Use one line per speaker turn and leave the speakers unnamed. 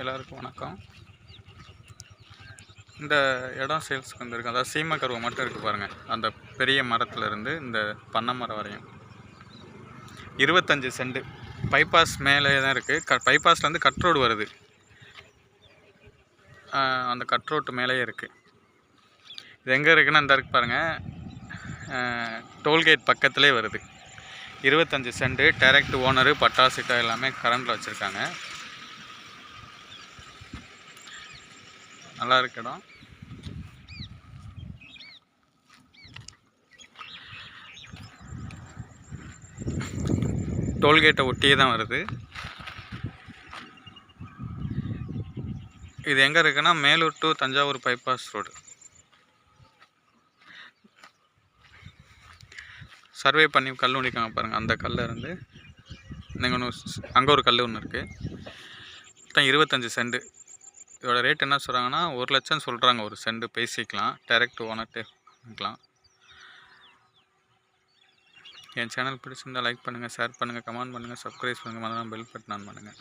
எல்லாருக்கும் வணக்கம். இந்த இடம் சேல்ஸ்க்கு வந்திருக்கு அதாவது சீம கருவை மட்டும் இருக்குது பாருங்கள் அந்த பெரிய மரத்துலேருந்து இந்த பண்ணை மரம் வரையும். இருபத்தஞ்சி செண்டு. பைபாஸ் மேலே தான் இருக்குது க பைபாஸ்லேருந்து கட் ரோடு வருது. அந்த கட் ரோட்டு மேலேயே இருக்குது இது எங்கே இருக்குன்னு அந்த இருக்குது பாருங்கள் டோல்கேட் பக்கத்துலேயே வருது. இருபத்தஞ்சி செண்டு டேரக்ட் ஓனரு பட்டாசிட்டா எல்லாமே கரண்டில் வச்சுருக்காங்க. நல்லா இருக்கு இடம். டோல்கேட்டை ஒட்டியே தான் வருது. இது எங்கே இருக்குன்னா Melur to Thanjavur bypass road survey பண்ணி கல் உண்டிக்காங்க பாருங்கள் அந்த கல்லில் இருந்து. நீங்கள் ஒன்று அங்கே ஒரு கல் ஒன்று இருக்குது மொத்தம் இருபத்தஞ்சி செண்டு இதோட ரேட் என்ன சொல்கிறாங்கன்னா ஒரு லட்சம் சொல்கிறாங்க ஒரு செண்டு பேசிக்கலாம். டைரக்ட் ஓனர்ட்டே வாங்கிக்கலாம் என் சேனல் பிடிச்சிருந்தா லைக் பண்ணுங்கள் ஷேர் பண்ணுங்கள் கமெண்ட் பண்ணுங்கள் சப்ஸ்கிரைப் பண்ணுங்கள் மறந்துலாம் பெல் பட்டன் ஆன் பண்ணுங்கள்